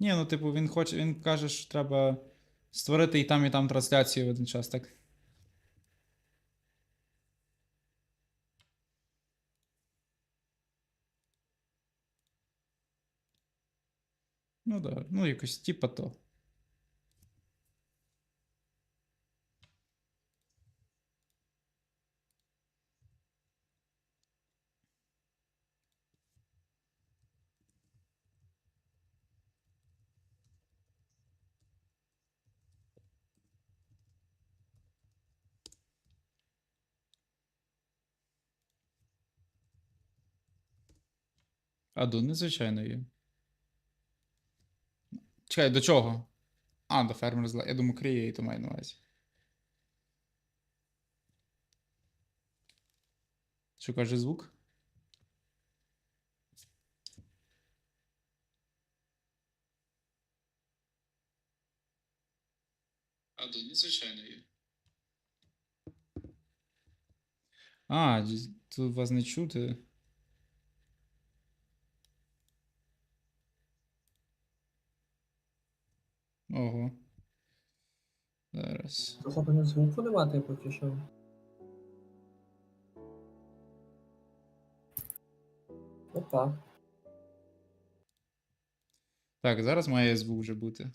Ні, ну, типу, він хоче, він каже, що треба створити і там, і там трансляцію в один час, так? Ну да, ну якось типа то. А до незвичайно є. Чекай, до чого? А, до фермер зла. Я думаю, кріє, то маю на увазі. Що каже звук? А, до незвичайно є. А, тут вас не чути. Ого. Зараз. Особливо звуку нема, типу, чи що? Опа. Так, зараз має звук вже бути.